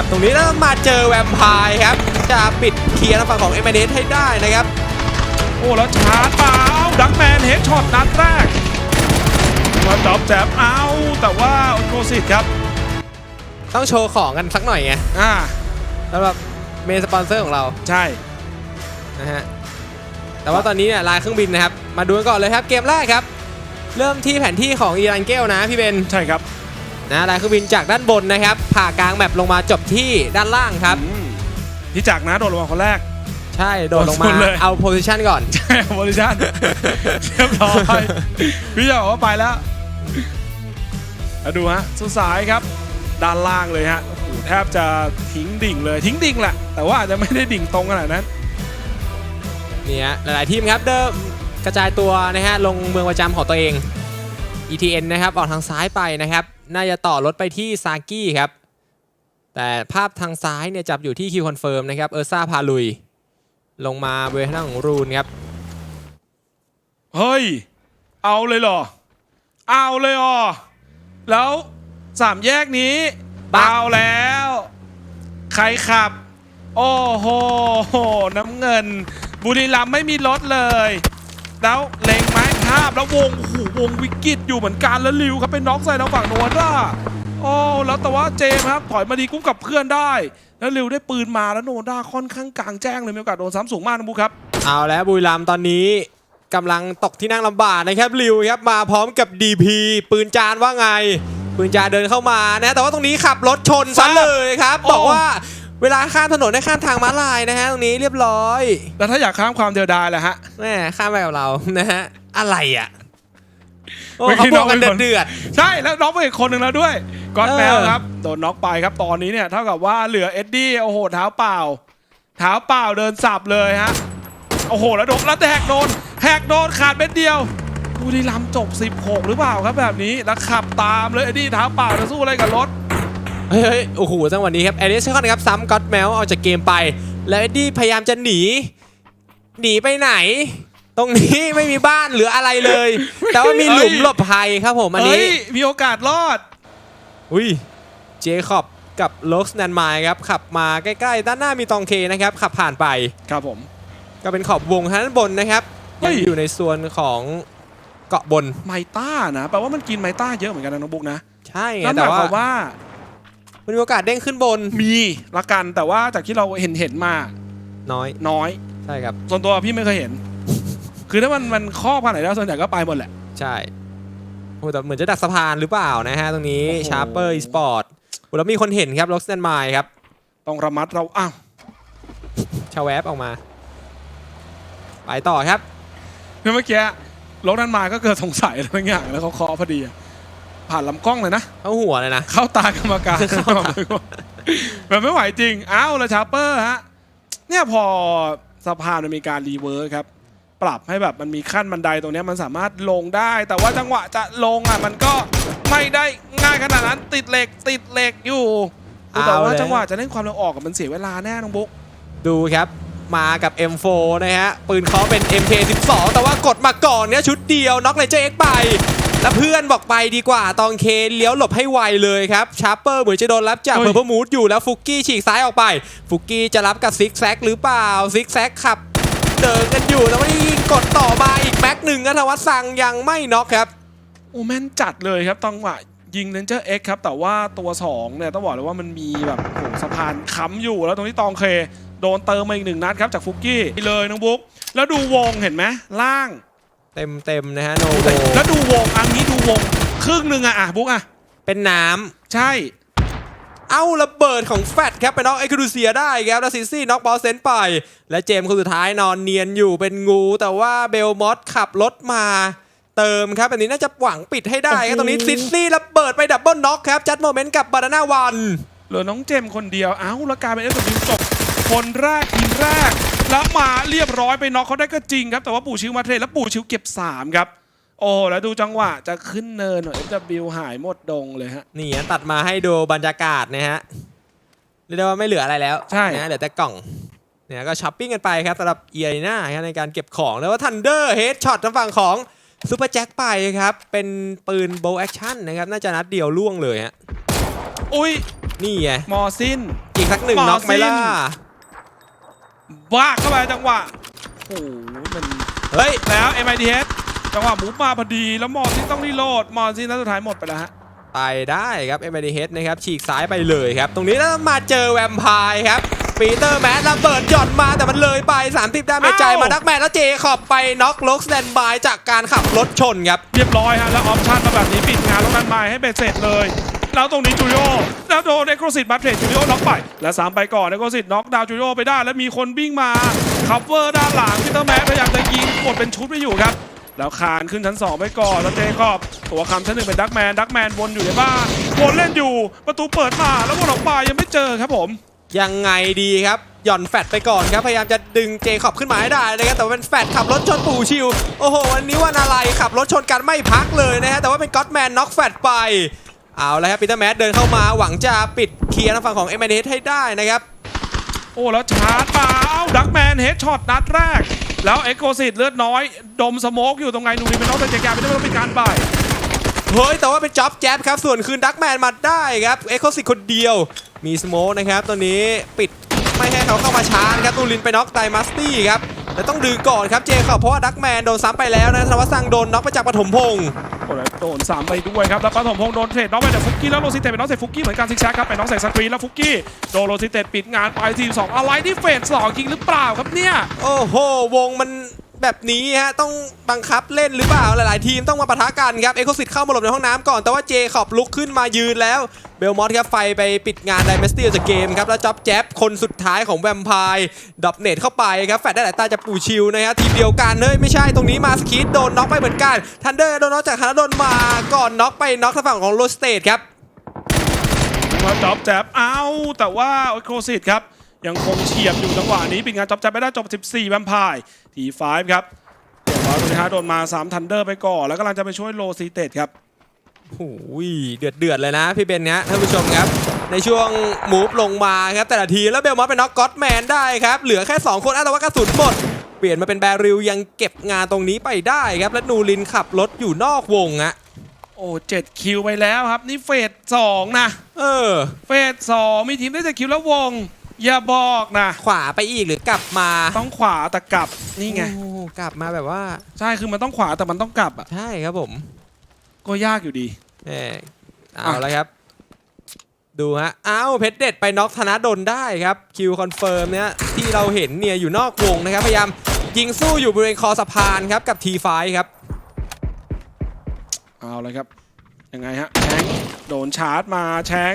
เลยครับ ตรงนี้แล้วมาเจอแวมไพร์ครับ จะปิดเคลียร์ทางฝั่งของเอเมเดให้ได้นะครับ โอ้ แล้วชาร์จมาเอาดักแมนเฮดช็อตนัดแรกมาจอบแจบเอาแต่ว่าโคสิตครับ ต้องโชว์ของกันสักหน่อยไงอ่าสำหรับเมนสปอนเซอร์ของเราใช่นะฮะแต่ว่าตอนนี้เนี่ยลายเครื่องบินนะครับ มาดูกันก่อนเลยครับเกมแรกครับ เริ่มที่แผนที่ของอีรันเกลนะพี่เบน ใช่ครับ นะลายเครื่องบินจากด้านบนนะครับ ผ่ากลางแมปลงมาจบที่ด้านล่างครับ อืมพี่จักรนะโดดลงมาคนแรก ใช่โดดลงโดมาดเลย เอาโพซิชันก่อน ใช่บริชันเรียบร้อยพี่จักรบอกว่าไปแล้วมาดูฮะสุดสายครับ ด้านล่างเลยฮะโอ้โหแทบจะทิ้งดิ่งเลยทิ้งดิ่งแหละ แต่ว่าอาจจะไม่ได้ดิ่งตรงขนาดนั้น เนี่ยหลาย ๆ ทีมครับเดิมกระจายตัวนะฮะลงเมืองประจำของตัวเอง ETN นะครับออกทางซ้ายไปนะครับ น่าจะต่อรถไปที่ซากี้ครับ แต่ภาพทางซ้ายเนี่ยจับอยู่ที่คิวคอนเฟิร์มนะครับ เออร์ซ่าพาลุย ลงมาเวทางของรูนครับ เฮ้ย เอาเลยเหรอ เอาเลยเหรอแล้วสามแยกนี้บักเอาแล้ว ใครขับ โอ้โห น้ำเงิน บุรีรัมย์ไม่มีรถเลย แล้วเล็งไม้ภาพแล้ววงโอ้โห วงวิกฤตอยู่เหมือนกันแล้วลิวครับเป็นน็อกใส่ทางฝั่งโนวาด้าโอ้แล้วแต่ว่าเจมส์ครับถอยมาดีกุ้มกับเพื่อนได้ แล้วลิวได้ปืนมาแล้วโนวาด้าค่อนข้างกลางแจ้งเลยมีโอกาสโดนซ้ำสูงมากนะบุ๊คครับเอาแล้วบุรีรัมย์ตอนนี้กำลังตกที่นั่งลำบากนะครับริวครับมาพร้อมกับ DP ปืนจานว่าไง ปืนจานเดินเข้ามานะแต่ว่าตรงนี้ขับรถชนซะเลยครับโอ้บอกว่าเวลาข้ามถนนให้ข้ามทางม้าลายนะฮะตรงนี้เรียบร้อย แล้วถ้าอยากข้ามความเดียวดายแหละฮะแม่ข้ามไปกับเรานะฮะอะไรอะ โอ้เมื่อเขากี้บน้ออกงกันเป็นคนเดือดใช่แล้วน็อกไปอีกคนหนึ่งแล้วด้วยก็อดเออแมวครับโดนน็อกไปครับตอนนี้เนี่ยเท่ากับว่าเหลือเอ็ดดี้โอ้โหเท้าเปล่า เท้าเปล่าเดินสับเลยฮะโอ้โหแล้วโดนแล้วแหกโดนแหกโดนขาดเม็ดเดียวบุรีรัมย์จบ 16 หรือเปล่าครับแบบนี้แล้วขับตามเลยเอ็ดดี้เท้าเปล่าจะสู้อะไรกับรถเฮ้ยเฮ้ยโอ้โหจังหวะนี้ครับเอเดสคอนครับซ้ำก็อดแมวออกจากเกมไป แล้วเอ็ดดี้พยายามจะหนี หนีไปไหน ตรงนี้ไม่มีบ้านหรืออะไรเลย แต่ว่ามีหลุมหลบภัยครับผมอันเฮ้นี้ยมีโอกาสรอด อุ้ยเจคอบกับล็อกสแนนมายครับขับมาใกล้ๆ ด้านหน้ามีตองเคนะครับขับผ่านไปครับผม ก็เป็นขอบวงทางด้านบนนะครับเฮ้ยังยอยู่ในส่วนของเกาะบนไมต้านะแปลว่ามันกินไมต้าเยอะเหมือนกันนะน้องบุ๊กนะ ใช่ไงนั่นหแต่มายคว่าวามว่ามันมีโอกาสเด้งขึ้นบนมีละกันแต่ว่าจากที่เราเห็นเห็นๆมาน้อยน้อยใช่ครับส่วนตัวพี่ไม่เคยเห็น คือถ้ามันมันครอบขนาดไหนแล้วส่วนใหญ่ก็ไปหมดแหละ ใช่โอ้แต่เหมือนจะดักสะพานหรือเปล่านะฮะ ตรงนี้โอ้โห ชาร์เปอร์อีสปอร์ตแล้วมีคนเห็นครับล็อกสแนนมายครับต้องระมัดเราอ้าวชาแวบออกมา ไปต่อครับเมื่อกี้รถนั้นมาก็เกิดสงสัยอะไรบางอย่างแล้วเขาเคาะพอดีอะผ่านลำกล้องเลยนะ เข้าหัวเลยนะ เข้าตากรรมการเข้าตาแบบไม่ไหวจริง อ้าวแล้วชาร์เปอร์ฮะ เนี่ยพอสะพานมันมีการรีเวิร์สครับ ปรับให้แบบมันมีขั้นบันไดตรงเนี้ยมันสามารถลงได้ แต่ว่าจังหวะจะลงอะมันก็ไม่ได้ง่ายขนาดนั้นติดเหล็กติดเหล็กอยู่แต่ว่าจังหวะจะเล่นความเร็วออกกับมันเสียเวลาแน่น้องบุ๊กดูครับมากับ M4 นะฮะ ปืนเคาะเป็น MK12 แต่ว่ากดมาก่อนเนี่ยชุดเดียวน็อกเลเจอร์เอ็กไป แล้วเพื่อนบอกไปดีกว่า ตองเคเลี้ยวหลบให้ไวเลยครับชาร์เปอร์เหมือนจะโดนรับจากเฮ้เพอยร์ l มูดอยู่แล้วฟุกกี้ฉีกซ้ายออกไป ฟุกกี้จะรับกับซิกแซกหรือเปล่าซิกแซกขับ เดินกันอยู่แล้วไม่ยิงกดต่อมาอีกแม็กหนึ่งนะทวัฒน์สั่งยังไม่น็อกครับโอ้แม่นจัดเลยครับจังหวะยิงเลนเจอร์เอ็กครับ แต่ว่าตัว2เนี่ยต้องบอกเลยว่ามันมีแบบโอ้โหสะพานค้ำอยู่แล้วตรงนี้ตองเค โดนเติมมาอีกหนึ่งนัดครับจากฟุกกี้เลยน้องบุ๊กแล้วดูวงเห็นไหมล่าง เต็มเต็มๆนะฮะโนโวแล้วดูวงอันนี้ดูวงครึ่งหนึ่งอะอะบุ๊กอะเป็นน้ำใช่ เอ้าระเบิดของแฟตครับไปน็อกไอครูเซียได้ครับแล้วซิซี่น็อกบอลเซนไป และเจมส์คนสุดท้ายนอนเนียนอยู่เป็นงู แต่ว่าเบลมอสขับรถมาเติมครับแบบนี้น่าจะหวังปิดให้ได้ครับตรงนี้ซิซี่ระเบิดไปดับเบิลน็อกครับจัดโมเมนต์กับบานาน่าวันเหลือน้องเจมส์คนเดียวเอ้าแล้วกลายเป็นเอสบิจบคนแรกทีมแรกแล้วมาเรียบร้อยไปน็อกเขาได้ก็จริงครับแต่ว่าปู่ชิวมาเทรดแล้วปู่ชิวเก็บสามครับ โอ้แล้วดูจังหวะจะขึ้นเนินหน่อย FW หายหมดดงเลยฮะ นี่ฮะตัดมาให้ดูบรรยากาศนะฮะเรียกได้ว่าไม่เหลืออะไรแล้วใช่ นะเหลือแต่กล่องเนี่ยก็ช้อปปิ้งกันไปครับสำหรับเอียน่าในการเก็บของแล้วว่าทันเดอร์เฮดช็อตทางฝั่งของซูเปอร์แจ็คไปครับเป็นปืนโบแอคชั่นนะครับน่าจะนัดเดียวล่วงเลยฮะอุ้ยนี่ไงมอซินอีกสักหนึ่งหมอน็อกไหมล่ะสิ้นว่าเข้าไปจังหวะโอ้โหมันเฮ้ย แล้ว MIDH จังหวะหมูมาพอดีแล้วมอซินต้องรีโหลดมอซินนัดสุดท้ายหมดไปแล้วฮะไปได้ครับ m อ d h นะครับฉีกซ้ายไปเลยครับ ตรงนี้แล้วมาเจอแวมไพร์ครับปีเตอร์แมสระเบิดหย่อนมาแต่มันเลยไป 30 ได้ไม่ใจอ้าวมาดักแมนแล้วเจขอบไปน็อกล็อกสแตนบายจากการขับรถชนครับ เรียบร้อยฮะแล้วออปชั่นมาแบบนี้ปิดงานแล้วกันมาให้เบ็ดเสร็จเลย แล้วตรงนี้จูโยแล้วโดนเอ็กโครซิตมาเทรดจูโยน็อกไป แล้วสามไปก่อนเอ็กโครซิตน็อกดาวจูโยไปได้ แล้วมีคนวิ่งมาคัฟเวอร์ด้านหลังพีเตอร์แมสพยายามจะยิงกดเป็นชุดไปอยู่ครับ แล้วคานขึ้นชั้น2ไปก่อนแล้วเจคอบตัวคำชั้นหนึ่งเป็นดักแมนดักแมนวนอยู่ในบ้านวนเล่นอยู่ประตูเปิดมาแล้ววนออกไปยังไม่เจอครับผมยังไงดีครับ หย่อนแฟดไปก่อนครับ พยายามจะดึงเจขอบขึ้นมาให้ได้นะครับ แต่ว่าเป็นแฟดขับรถชนปู่ชิว โอ้โห วันนี้วันอะไรขับรถชนกันไม่พักเลยนะฮะ แต่ว่าเป็นก็อตแมนน็อกแฟดไป เอาแล้วครับปีเตอร์แมสเดินเข้ามาหวังจะปิดเคลียร์ทางฝั่งของ m อ d h ให้ได้นะครับ โอ้ แล้วชาร์จมาเอ้าดักแมนเฮดช็อตนัดแรก แล้วเอ็กโคซิตเลือดน้อย ดมสโมกอยู่ตรงไงนูรีเป็นน้องแต่เจแกไม่ได้ไม่ต้องเป็นการบ่ายเฮ้ย แต่ว่าเป็นจ็อบแจ๊บครับ ส่วนคืนดักแมนมาได้ครับ เอ็กโคซิตคนเดียว มีสโมกนะครับตัวนี้ปิดไม่ให้เขาเข้ามาชาร์จครับตูลินไปน็อกไดมัสตี้ครับ แล้วต้องดึงก่อนครับเจเขาเพราะว่าดักแมนโดนซ้ำไปแล้วนะธนวัฒน์สังโดนน็อกไปจากปฐมพงศ์โอ้แล้วโดนสามไปด้วยครับแล้วปฐมพงษ์โดนเทรดน้องไปแต่ฟุกกี้แล้วโรซิเตตเป็นน้องใส่ฟุกกี้เหมือนกันซิกแซกครับไปน้องใส่สกรีนแล้วฟุกกี้โดนโรซิเตตปิดงานไปทีสองอะไรที่เฟสสองจริงหรือเปล่าครับเนี่ยโอ้โหวงมัน แบบนี้ฮะต้องบังคับเล่นหรือเปล่าหลาย ๆ ทีมต้องมาปะทะกันครับเอ็กโคสิตเข้ามาหลบในห้องน้ำก่อนแต่ว่าเจขอบลุกขึ้นมายืนแล้วเบลมอสครับไฟไปปิดงานไดเมสตี้จากเกมครับแล้วจ็อบแจ๊บคนสุดท้ายของแวมไพร์ดับเน็ตเข้าไปครับแฟดได้หลายตาจากปูชิวนะครับทีมเดียวกันเฮ้ยไม่ใช่ตรงนี้มาสคีดโดนน็อกไปเหมือนกันทันเดอร์โดนน็อกจากฮานาโดนมาก่อนน็อกไปน็อกทางฝั่งของโรสเตดครับมาจ็อบแจ๊บเอาแต่ว่าเอ็กโคซิตครับ ยังคงเฉียบอยู่จังหวะนี้ปิดงานจ็อบแจ๊บไม่ได้จบ 14แวมไพร์ทีไฟครับเดี๋ยวว่าตรงนี้ฮะโดนมา3ทันเดอร์ไปก่อนแล้วกำลังจะไปช่วยโรซิเตตครับโอ้ยเดือดเดือดๆเลยนะพี่เบนนะท่านผู้ชมครับ ในช่วงมูฟลงมาครับ แต่ละทีแล้วเบลมอสเป็นน็อกก็อตแมนได้ครับ เหลือแค่ 2 คนอ้าวแต่ว่ากระสุนหมด เปลี่ยนมาเป็นแบริลยังเก็บงานตรงนี้ไปได้ครับ และนูรินขับรถอยู่นอกวงอะโอ้เจ็ดคิวไปแล้วครับ นี่เฟสสองนะ เออ เฟสสองมีทีมได้เจ็ดคิวแล้ววง อย่าบอกนะ ขวาไปอีกหรือกลับมาต้องขวาแต่กลับนี่ไง โอ้กลับมาแบบว่า ใช่คือมันต้องขวาแต่มันต้องกลับอะใช่ครับผมก็ยากอยู่ดีแหมเอาละครับ ดูฮะอ้าวเพชรเด็ดไปน็อกธนาดลได้ครับคิวคอนเฟิร์มเนี่ยที่เราเห็นเนี่ยอยู่นอกวงนะครับ พยายามยิงสู้อยู่บริเวณคอสะพานครับกับ T5 ครับ เอาเลยครับยังไงฮะแชงโดนชาร์จมาแชง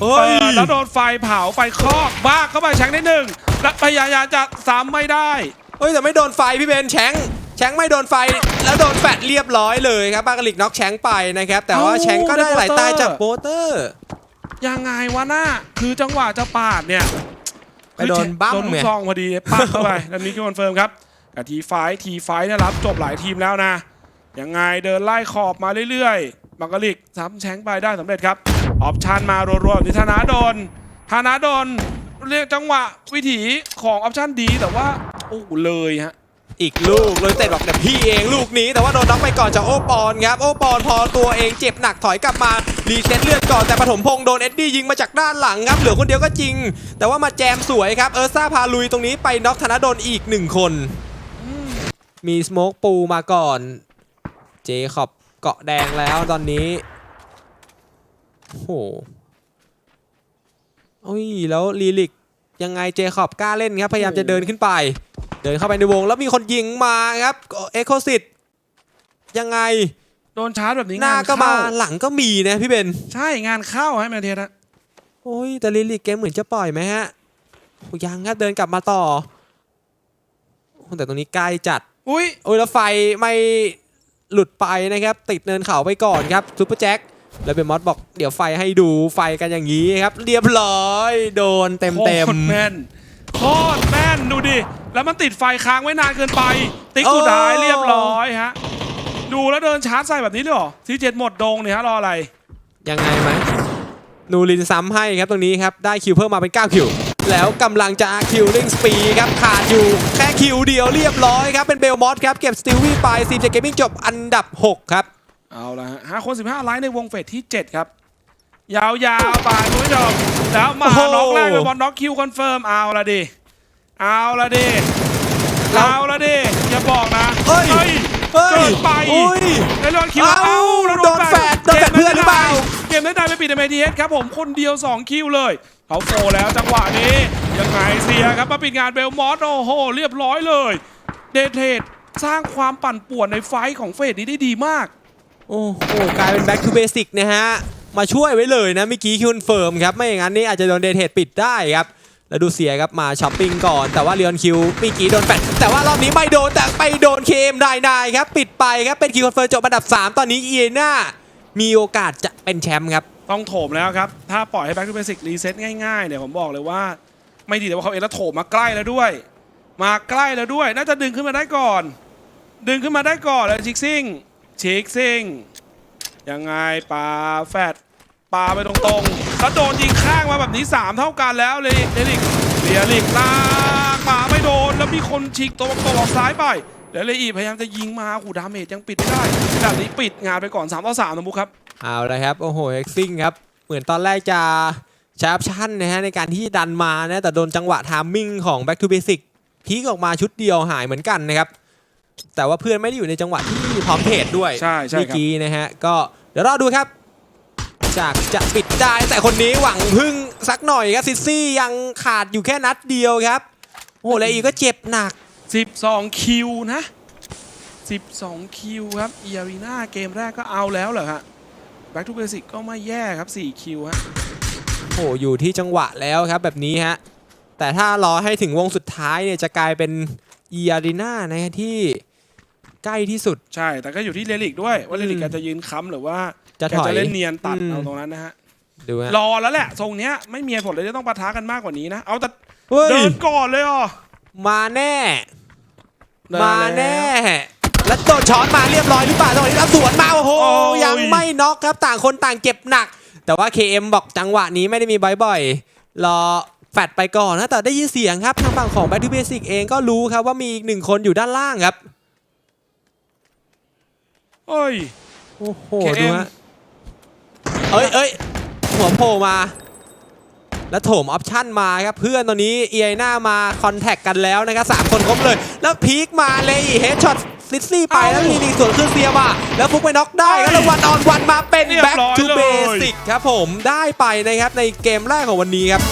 เฮ้เปิยดแล้วโดนไฟเผาไฟคลอกบ้าเข้าไปแชงได้หนึ่งแล้วพยายามจะซ้ำไม่ได้ เฮ้ยแต่ไม่โดนไฟพี่เบนแชงแชงไม่โดนไฟแล้วโดนแฟดเรียบร้อยเลยครับบากาลิกน็อกแชงไปนะครับ แต่ว่าเอ้าแชงก็ได้ได้หลายตายโปจากเตโปอร์เตอร์ ยังไงวะหน้าคือจังหวะจะปาดเนี่ยไปโดนบั้มโดนลูไงกซองพอดีปัดเข้าไปแล้วนี้ก็คอนเฟิร์มครับกับทีไฟทีไฟเนี่ยรับจบหลายทีมแล้วนะยังไงเดินไล่ขอบมาเรื่อยๆบังกะลิกซ้ำแชงไปได้สำเร็จครับ ออปชันมารัวๆนี้ธนาโดนธนาโดนเรียกจังหวะวิถีของออปชันดีแต่ว่าโอ้เลยฮะอีกลูกเลยเตะบอกแต่พี่เองลูกนี้แต่ว่าโดนน็อกไปก่อนจากโอปอนครับโอปอนพอตัวเองเจ็บหนักถอยกลับมารีเซ็ตเลือดก่อนแต่ปฐมพงษ์โดนเอ็ดดี้ยิงมาจากด้านหลังครับเหลือคนเดียวก็จริง แต่ว่ามาแจมสวยครับเออร์ซ่าพาลุยตรงนี้ไปน็อกธนดลอีกหนึ่งคน มีสโมกปูมาก่อน เจคอบเกาะแดงแล้วตอนนี้ โอ้โหโอ้ยแล้วลีลิกยังไงเจคอบกล้าเล่นครับ พยายามจะเดินขึ้นไป เดินเข้าไปในวง แล้วมีคนยิงมาครับเอ็กโคซิตยังไง โดนชาร์จแบบนี้หน้างานก็มาเข้าหลังก็มีนะพี่เบน ใช่งานเข้าให้แมนเทียนะโอ้ยแต่ลิลิกเกมเหมือนจะปล่อยไหมฮะโอ้ยังครับเดินกลับมาต่อโอ้แต่ตรงนี้ใกล้จัด อุ้ยโอ้ยแล้วไฟไม่หลุดไปนะครับ ติดเนินเขาไปก่อนครับซูเปอร์แจ็ค แล้วเบนมอสบอกเดี๋ยวไฟให้ดูไฟกันอย่างนี้ครับ เรียบร้อย โดนเต็มเต็มโคตรแม่นโคตรแม่นดูดิ แล้วมันติดไฟค้างไว้นานเกินไป ติ๊กโอ้สุดท้ายเรียบร้อยฮะ ดูแล้วเดินชาร์จใส่แบบนี้เลยเหรอทีเจ็ดหมดดงเนี่ยฮะรออะไร ยังไงไหมนูรินซ้ำให้ครับตรงนี้ครับ ได้คิวเพิ่มมาเป็น 9 คิว แล้วกำลังจะคิวลิงสปีครับ ขาดอยู่แค่คิวเดียวเรียบร้อยครับ เป็นเบลมอสครับ เก็บสติลวี่ไปซีเจเกมมิ่งจบอันดับ 6 ครับ เอาละฮะห้าคนสิบห้าไลน์ในวงเฟสที่7ครับ ยาวๆไปคุณผู้ชมแล้วมาโอ้โหน็อกแรกเป็นบอลน็อกคิวคอนเฟิร์มเอาละดิเอาละดิแล้วเอาละดิอย่าบอกนะเฮ้ยเฮ้ยเกินไปอุ้ยแล้วโดนคิวเอ้าเอ้าแล้วโดนแฟดโดนแฟดเพื่อนหรือเปล่าเกมได้ได้ไปปิดเมทีเอสครับผมคนเดียว 2 คิวเลยเขาโฟแล้วจังหวะนี้ยังไงเสียครับมาปิดงานเบลมอสโอ้โหเรียบร้อยเลย เดทเทดสร้างความปั่นป่วนในไฟท์ของเฟสนี้ได้ดีมาก โอ้โหกลายเป็น back to basic นะฮะ มาช่วยไว้เลยนะเมื่อกี้คิวเฟิร์มครับ ไม่อย่างนั้นนี่อาจจะโดนเดทเทดปิดได้ครับแล้วดูเสียครับมาช้อปปิ้งก่อน แต่ว่าเลียนคิวมื่อกี้โดนแปดแต่ว่ารอบนี้ไม่โดนแต่ไปโดนเคมได้นายครับ ปิดไปครับ เป็นคิวคอนเฟิร์มจบอันดับ 3 ตอนนี้เอียน่ามีโอกาสจะเป็นแชมป์ครับ ต้องโถมแล้วครับ ถ้าปล่อยให้ Back to Basic รีเซ็ตง่ายๆเนี่ยผมบอกเลยว่า ไม่ดีแต่ว่าเขาเองแล้วโถมมาใกล้แล้วด้วย มาใกล้แล้วด้วย น่าจะดึงขึ้นมาได้ก่อน ดึงขึ้นมาได้ก่อนแล้วชิกซิง ชิกซิงยังไงปาแฟดปาไปตรงๆแล้วโดนยิงข้างมาแบบนี้ 3 เท่ากันแล้วเลยเดลิกเดียลิกลากมาไม่โดน แล้วมีคนฉีกตัวตัวออกซ้ายไปแล้วเลยอีพยายามจะยิงมาหูดาเมจยังปิดไม่ได้แบบนี้ปิดงานไปก่อน3ต่อ3นะบุ๊คครับเอาละครับ โอ้โหเอ็กซิงครับ เหมือนตอนแรกจะใช้ออปชั่นนะฮะในการที่ดันมานะแต่โดนจังหวะทามมิ่งของ back to basic พีกออกมาชุดเดียวหายเหมือนกันนะครับ แต่ว่าเพื่อนไม่ได้อยู่ในจังหวะที่พร้อมเพจด้วยใช่ใช่ครับ เมื่อกี้นะฮะ ก็เดี๋ยวรอดูครับ จากจะปิดได้แต่คนนี้หวังพึ่งสักหน่อยครับซิซี่ยังขาดอยู่แค่นัดเดียวครับ โอ้โหแล้วอีกก็เจ็บหนัก 12 คิวนะ 12 คิวครับเอียรีนาเกมแรกก็เอาแล้วเหรอฮะ Back to Basic ก็ไม่แย่ครับ 4 คิวฮะ โอ้โหอยู่ที่จังหวะแล้วครับแบบนี้ฮะ แต่ถ้ารอให้ถึงวงสุดท้ายเนี่ยจะกลายเป็นอีอารีนานะฮะที่ ใกล้ที่สุด ใช่ แต่ก็อยู่ที่เลลิกด้วย ว่าเลลิกอืมแกจะยืนค้ำหรือว่าจะแกถอยจะเล่นเนียนตัดอืม เอาตรงนั้นนะฮะ ดูฮะรอแล้วแหละ ทรงเนี้ยไม่มีเหตุผลเลยที่ต้องปะทะกันมากกว่านี้นะ เอาแต่เฮ้ยเดินก่อนเลยอะมาแน่เดินมาล้วแน่ แล้วโดนช้อนมาเรียบร้อยหรือเปล่าจังหวะนี้แล้วสวนมาโอ้โหโอ้ยยังไม่น็อกครับต่างคนต่างเจ็บหนัก แต่ว่า KM บอกจังหวะนี้ไม่ได้มีบ่อยๆ รอแฟดไปก่อนนะแต่ได้ยินเสียงครับ ทางฝั่งของ Back to Basic เองก็รู้ครับว่ามีอีกหนึ่งคนอยู่ด้านล่างครับ เฮ้ย โอ้โห KM ดูฮะเอ้ยเอ้ยหัวโผล่มา แล้วโถมออปชั่นมาครับ เพื่อนตอนนี้เอียหน้ามาคอนแทคกันแล้วนะครับสามคนครบเลย แล้วพีคมาเลยเฮดช็อตซิซี่ไปเอ้าแล้วมีลิงสวนขึ้นเซียมา แล้วฟุกไปน็อกได้ครับแล้ววันออนวันมาเป็นเรียบ back ร้อย to เลย basic ครับผมได้ไปนะครับในเกมแรกของวันนี้ครับ